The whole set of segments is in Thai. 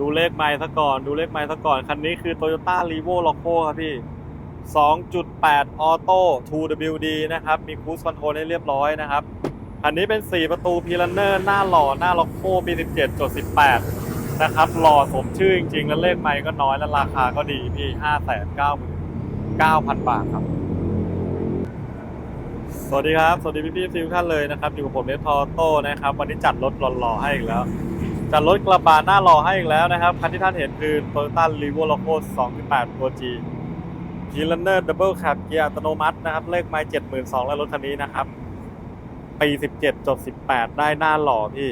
ดูเลขไมล์ซะก่อน ดูเลขไมล์ซะก่อน คันนี้คือ Toyota r e v o l o c o ครับพี่ 2.8ออโต้ 2WD นะครับ มีค u ู e คอนโทรลให้เรียบร้อยนะครับ คันนี้เป็น 4 ประตูพีลันเนอร์หน้าหล่อ หน้าล็อกโคปี 17จด18 นะครับหล่อสมชื่อจริง ๆ แล้วเลขไมล์ก็น้อยและราคาก็ดีพี่ 599,000 บาทครับ สวัสดีครับ สวัสดีพี่พี่ๆทุกท่านเลยนะครับ อยู่กับผมเนทอโต้นะครับ วันนี้จัดรถหล่อๆให้อีกแล้ว จัดรถกระบะหน้าหล่อให้อีกแล้วนะครับ คันที่ท่านเห็นคือ Toyota r e v o l o c o 2.8ตัว G พีลันเนอร์ดับเบิลแคปเกียร์อัตโนมัตินะครับ เลขไมล์72,000แล้วรถคันนี้นะครับปี17จด18 ได้หน้าหล่อพี่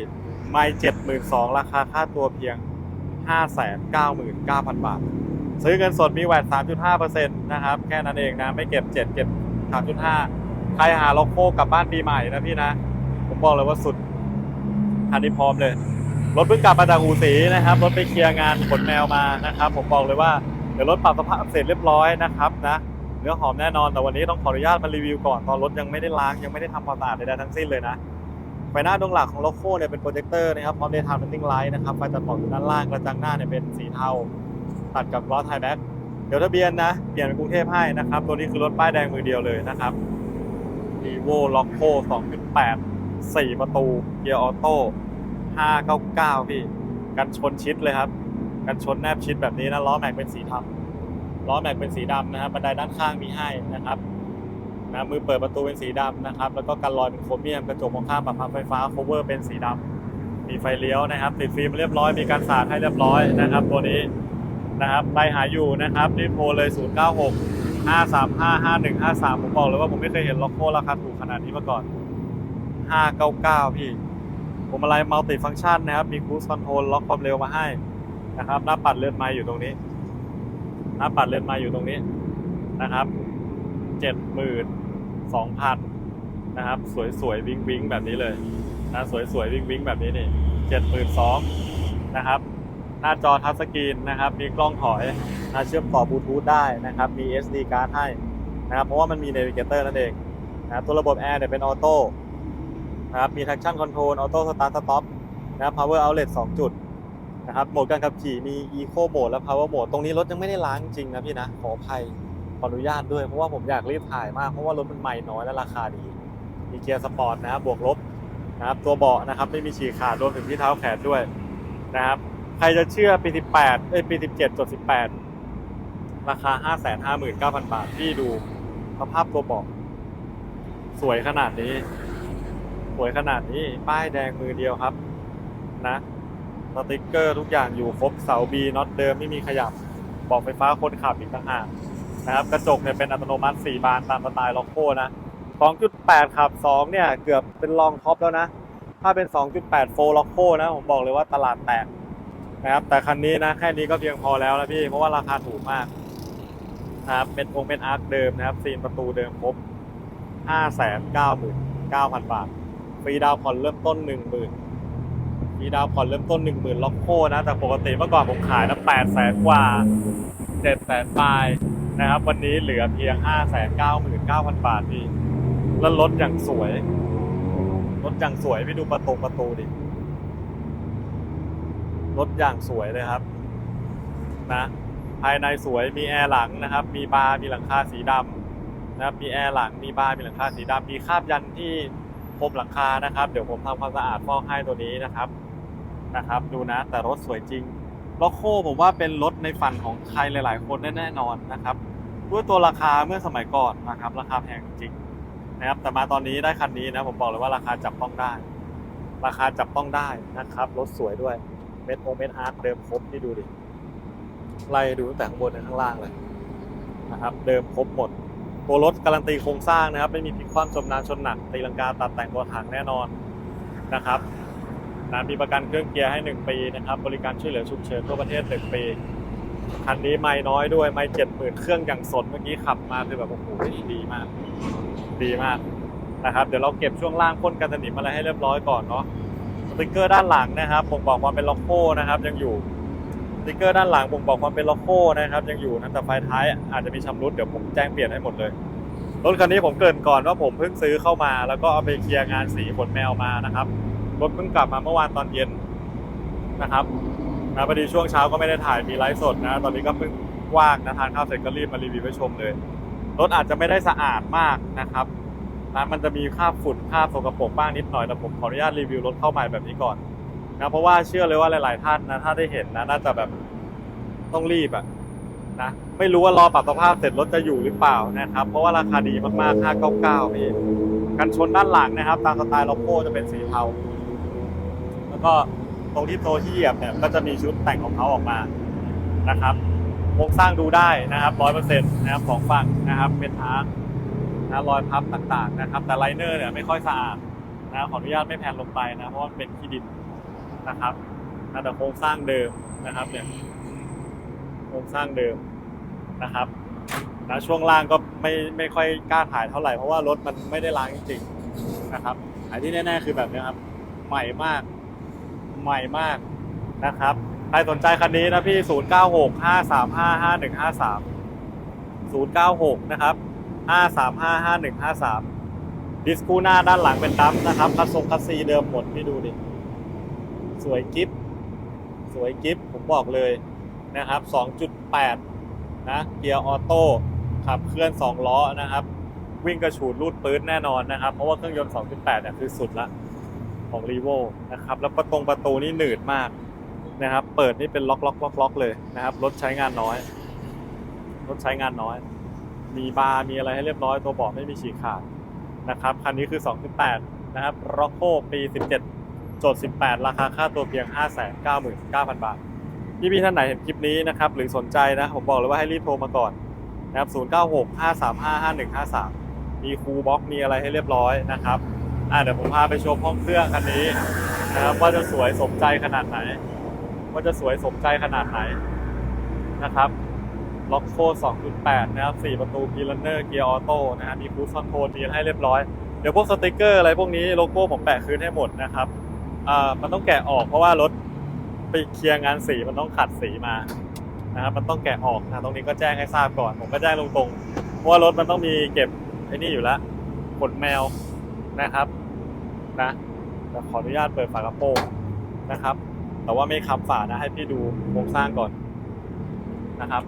ไม่72,000ราคาค่าตัวเพียง 599,000 บาท ซื้อเงินสดมีแวด3.5%นะครับ แค่นั้นเองนะ ไม่เก็บ 7 เก็บ 3.5 ใครหาล็อกโคกลับบ้านปีใหม่นะพี่นะ ผมบอกเลยว่าสุดคันนี้พร้อมเลย รถเพิ่งกลับมาจากอูสีนะครับรถไปเคลียร์งานขนแมวมานะครับ ผมบอกเลยว่าเดี๋ยวรถปรับสภาพเสร็จเรียบร้อยนะครับนะเนื้อหอมแน่นอนแต่วันนี้ต้องขออนุญาตมารีวิวก่อนตอนรถยังไม่ได้ล้างยังไม่ได้ทำความสะอาดใดๆทั้งสิ้นเลยนะไฟหน้าดวงหลักของโลโก้เนี่ยเป็นโปรเจคเตอร์นะครับพร้อมเดย์ไทม์เป็นติ้งไลท์นะครับไฟตัดหมอกอยู่ด้านล่างกระจังหน้าเนี่ยเป็นสีเทาตัดกับล้อไทยแบ็คเดี๋ยวทะเบียนนะเปลี่ยนเป็นกรุงเทพให้นะครับตัวนี้คือรถป้ายแดงมือเดียวเลยนะครับ e v o l o c o 2.8 4 ประตูเกียร์ออโต้ 599 พี่ กันชนชิดเลยครับ กันชนแนบชิดแบบนี้นะล้อแม็กเป็นสีดำล้อแม็กเป็นสีดำนะครับบันไดด้านข้างมีให้นะครับนะมือเปิดประตูเป็นสีดำนะครับ แล้วก็กันรอยเป็นโครเมียมกระจกมองข้างปรับพับไฟฟ้า cover เป็นสีดำมีไฟเลี้ยวนะครับ ติดฟิล์มเรียบร้อยมีการสาดให้เรียบร้อยนะครับ ตัวนี้นะครับใครหาอยู่นะครับรีบโทรเลย 096 535 5153 ผมบอกเลยว่าผมไม่เคยเห็นล็อกโคราคาถูกขนาดนี้มาก่อน 599 พี่ ผมอะไรมัลติฟัง c t ชันนะครับ มีค u ู e คอนโทรลล็อกความเร็วมาให้นะครับ หน้าปัดเลื่อนไม้อยู่ตรงนี้ หน้าปัดเลื่อนไม้อยู่ตรงนี้นะครับ72,000นสองพันนะครับ สวยๆวิ้งวิ้งแบบนี้เลยนะสวยๆวิ้งวิ้งแบบนี้นี่72,000นสองนะครับ หน้าจอทัชสกรีนนะครับ มีกล้องถอยนะเชื่อมต่อบลูทูธได้นะครับ มี SD card ให้นะครับ เพราะว่ามันมี Navigator นั่นเองนะครับตัวระบบแอร์เนี่ยเป็นออโต้ นะครับมี traction control auto start stop นะครับ power outlet 2 จุดนะครับโหมดการขับขี่มี eco mode และ power mode ตรงนี้รถยังไม่ได้ล้างจริงนะพี่นะขออภัยขออนุญาตด้วยเพราะว่าผมอยากรีบถ่ายมากเพราะว่ารถมันใหม่น้อยและราคาดี มีเกียร์สปอร์ตนะครับบวกลบนะครับตัวเบาะนะครับไม่มีฉีกขาดรวมถึงที่เท้าแขนด้วยนะครับใครจะเชื่อปี 18เอ้ยปี 17จด18 ราคา 559,000 บาทพี่ดูสภาพตัวเบาะสวยขนาดนี้ สวยขนาดนี้ป้ายแดงมือเดียวครับ นะสติกเกอร์ทุกอย่างอยู่ครบเสาบีน็อตเดิมไม่มีขยับบอกไฟฟ้าคนขับอีกต่างหากนะครับกระจกเนี่ยเป็นอัตโนมัติ 4 บานตามสไตล์ล็อกโก้นะ2.8 ขับ 2 เนี่ย เกือบเป็นรองท็อปแล้วนะ ถ้าเป็น 2.8 โฟล็อกโก้นะ ผมบอกเลยว่าตลาดแตกนะครับ แต่คันนี้นะ แค่นี้ก็เพียงพอแล้วนะพี่ เพราะว่าราคาถูกมากนะครับเป็นองค์เป็นอาร์คเดิมนะครับซีนประตูเดิมครบ 5 9 9 0 0 0 บาท รีดาวผ่อนเริ่มต้น10,000ฟรีดาวผ่อนเริ่มต้น10,000ล็อกโคนะ แต่ปกติเมื่อก่อนผมขายนะ8แสนกว่า7แสนปลายนะครับ วันนี้เหลือเพียง5 9 9 0 0 0บาทพี่แล้วรถอย่างสวยรถอย่างสวยพี่ดูประตูประตูดิรถอย่างสวยเลยครับ นะ ภายในสวยมีแอร์หลังนะครับ มีบาร์มีหลังคาสีดำนะครับมีแอร์หลังมีบาร์มีหลังคาสีดำมีคาบยันที่ พรมหลังคานะครับ เดี๋ยวผมทำความสะอาดฟอกให้ตัวนี้นะครับนะครับ ดูนะแต่รถสวยจริงล็อกโคผมว่าเป็นรถในฝันของใครหลาย ๆ คนแน่ๆนอนนะครับ ด้วยตัวราคาเมื่อสมัยก่อนนะครับ ราคาแพงจริงนะครับแต่มาตอนนี้ได้คันนี้นะผมบอกเลยว่าราคาจับต้องได้ ราคาจับต้องได้นะครับรถสวยด้วยเม็ดโอเม็ดอาร์ตเดิมครบที่ดูดิไล่ดูตั้งแต่ข้างบนถึงข้างล่างเลยนะครับ เดิมครบหมด ตัวรถการันตีโครงสร้างนะครับ ไม่มีพลิกคว่ำจมน้ำชนหนักตีลังกาตัดแต่งตัวถังแน่นอนนะครับนะมีประกันเครื่องเกียร์ให้ 1 ปีนะครับ บริการช่วยเหลือฉุกเฉินทั่วประเทศ 1 ปี คันนี้ไม่น้อยด้วยไม่เจ็ดหมื่นเครื่องอย่างสดเมื่อกี้ขับมาคือแบบโอ้โหดีมาก ดีมากนะครับ เดี๋ยวเราเก็บช่วงล่างพ่นกันสนิมอะไรให้เรียบร้อยก่อนเนาะสติกเกอร์ด้านหลังนะครับบ่งบอกความเป็นล็อกโก้นะครับ ยังอยู่ ติกเกอร์ด้านหลังบ่งบอกความเป็นล็อกโก้นะครับ ยังอยู่นะแต่ไฟท้ายอาจจะมีชำรุดเดี๋ยวผมแจ้งเปลี่ยนให้หมดเลยรถคันนี้ผมเกรินก่อนว่าผมเพิ่งซื้อเข้ามา แล้วก็เอาไปเคลียร์งานสีขนแมวมานะครับรถเพิ่งกลับมาเมื่อวานตอนเย็นนะครับนะพอดีช่วงเช้าก็ไม่ได้ถ่ายมีไลฟ์สดนะ ตอนนี้ก็เพิ่งว่างนะทานข้าวเสร็จก็รีบมารีวิวให้ชมเลยรถอาจจะไม่ได้สะอาดมากนะครับนะมันจะมีคราบฝุ่นคราบสกปรกบ้างนิดหน่อยแต่ผมขออนุญาตรีวิวรถเข้าใหม่แบบนี้ก่อน นะเพราะว่าเชื่อเลยว่าหลาย ๆ ท่านนะถ้าได้เห็นนะน่าจะแบบต้องรีบอะนะไม่รู้ว่ารอปรับสภาพเสร็จรถจะอยู่หรือเปล่านะครับ เพราะว่าราคาดีมากๆ 599พี่กันชนด้านหลังนะครับ ตามสไตล์โลโก้จะเป็นสีเทาแล้วก็ตรงที่โตที่เหยียบเนี่ยก็จะมีชุดแต่งของเขาออกมานะครับโครงสร้างดูได้นะครับร้อยเปอร์เซ็นต์นะครับของฝั่งนะครับเป็นทางนะรอยพับต่างๆนะครับ แต่ไลเนอร์เนี่ยไม่ค่อยสะอาดนะขออนุญาตไม่แพนลงไปนะเพราะว่าเป็นขี้ดิน นะครับแต่โครงสร้างเดิมนะครับเนี่ยโครงสร้างเดิมนะครับนะช่วงล่างก็ไม่ไม่ค่อยกล้าถ่ายเท่าไหร่เพราะว่ารถมันไม่ได้ล้างจริงๆนะครับอันที่แน่ๆคือแบบนี้ครับ ใหม่มากใหม่มากนะครับใครสนใจคันนี้นะพี่ 0 9 6 5 3 5 5 1 5 3 0 9 6 นะครับ 5 3 5 5 1 5 3 ดิสคูหน้าด้านหลังเป็นดัมป์นะครับคัสซงคัสซีเดิมหมดพี่ดูดิ สวยกิฟสวยกิฟผมบอกเลยนะครับ 2.8 นะเกียร์ออโต้ขับเคลื่อน 2 ล้อนะครับ วิ่งกระฉูดรูดปื๊ดแน่นอนนะครับ เพราะว่าเครื่องยนต์ 2.8 เนี่ยคือสุดละของรีโวนะครับ แล้วประตงประตูนี่หนืดมากนะครับ เปิดนี่เป็นล็อกล็อกล็อกล็อกเลยนะครับ รถใช้งานน้อย รถใช้งานน้อย มีบาร์มีอะไรให้เรียบร้อย ตัวเบาะไม่มีฉีกขาดนะครับ คันนี้คือ 2.8 นะครับร็อกโ o ปี 17 โจทย์ 18 ราคาค่าตัวเพียง 599,000 บาท พี่พี่ท่านไหนเห็นคลิปนี้นะครับ หรือสนใจนะ ผมบอกเลยว่าให้รีบโทรมาก่อนนะครับ 096 535 5153 มีคูลบ็อกมีอะไรให้เรียบร้อยนะครับอ่าเดี๋ยวผมพาไปชมห้องเครื่องคันนี้นะครับว่าจะสวยสมใจขนาดไหน ว่าจะสวยสมใจขนาดไหนนะครับล็อกโค2.8 นะครับ 4 ประตูพีลันเนอร์เกียร์ออโต้นะฮะมีคูสคอนโทรลมีให้เรียบร้อย เดี๋ยวพวกสติกเกอร์อะไรพวกนี้โลโก้ผมแปะคืนให้หมดนะครับ อ่ามันต้องแกะออกเพราะว่ารถไปเคลียร์งานสีมันต้องขัดสีมานะครับมันต้องแกะออกนะตรงนี้ก็แจ้งให้ทราบก่อน ผมก็แจ้งตรงๆเพราะว่ารถมันต้องมีเก็บไอ้นี่อยู่แล้วขนแมวนะครับนะแต่ขออนุญาตเปิดฝากระโปรงนะครับ แต่ว่าไม่ค้ำฝานะให้พี่ดูโครงสร้างก่อนนะครับ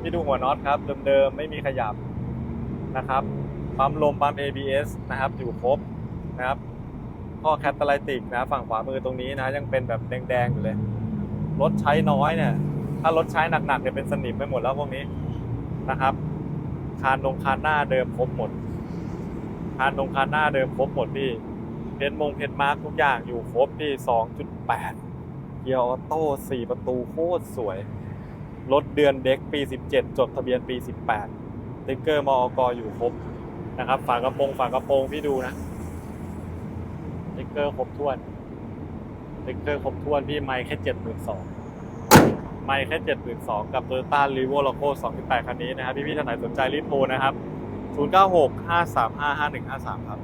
พี่ดูหัวน็อตครับ เดิมๆไม่มีขยับนะครับปั๊มลมปั๊ม ABS นะครับ อยู่ครบนะครับ ข้อแคตตาไลติกนะฝั่งขวามือตรงนี้นะ ยังเป็นแบบแดงๆอยู่เลย รถใช้น้อยเนี่ย ถ้ารถใช้หนักๆเนี่ยเป็นสนิมไปหมดแล้วพวกนี้นะครับ คานลงคานหน้าเดิมครบหมด คานลงคานหน้าเดิมครบหมดพี่เพนมงเพนมาร์กทุกอย่างอยู่ครบพี่2.8เกียร์ออโต้4ประตูโคตรสวย รถเดือนเด็กปี 17 จดทะเบียนปี 18สติ๊กเกอร์มอกอยู่ครบนะครับ ฝากระโปรงฝากระโปรงพี่ดูนะ ติ๊กเกอร์ครบถ้วนสติ๊กเกอร์ครบถ้วนพี่ไมค์แค่เจ็ดหมื่นสองไมค์แค่เจ็ดหมื่นสองกับโตโยต้ารีโวโลโก้สองที่แปดคันนี้นะครับพี่พี่ท่านไหนสนใจรีบโทรนะครับศูนย์เก้าหกห้าสามห้าห้าหนึ่งห้าสามครับ